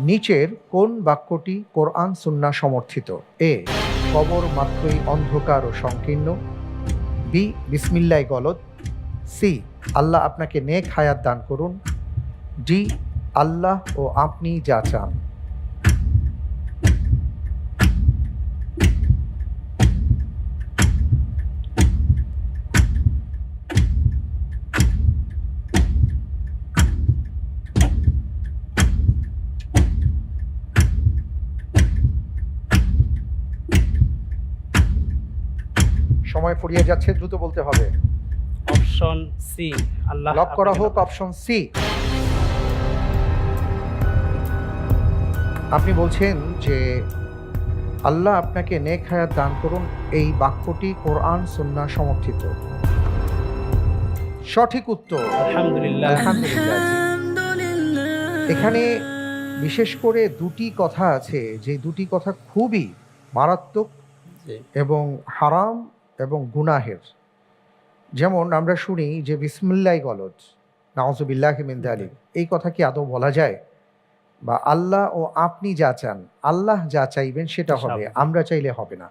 নিচের কোন বাক্যটি কোরআন সুন্না সমর্থিত? এ, কবর মাত্রই অন্ধকার ও সংকীর্ণ। বি বিসমিল্লাই গলত সি, আল্লাহ আপনাকে নেক হায়াত দান করুন। ডি, আল্লাহ ও আপনি যা চান। সময় ফুরিয়ে যাচ্ছে দ্রুত বলতে হবে। অপশন সি আল্লাহ লক করা হোক অপশন সি আপনি বলছেন যে আল্লাহ আপনাকে নেক হায়াত দান করুন এই বাক্যটি কোরআন সুন্না সমর্থিত। সঠিক উত্তর। আলহামদুলিল্লাহ। আলহামদুলিল্লাহ। এখানে বিশেষ করে দুটি কথা আছে যে দুটি কথা খুবই মারাত্মক এবং হারাম এবং গুনাহের। যেমন আমরা শুনি যে বিসমিল্লাই গলজ নাওজবিল্লাহ মিন্দালি আলী এই কথা কি আদৌ বলা যায়? বা আল্লাহ ও আপনি যা চান আল্লাহ যা চাইবেন সেটা হবে। আমরা চাইলে হবে না।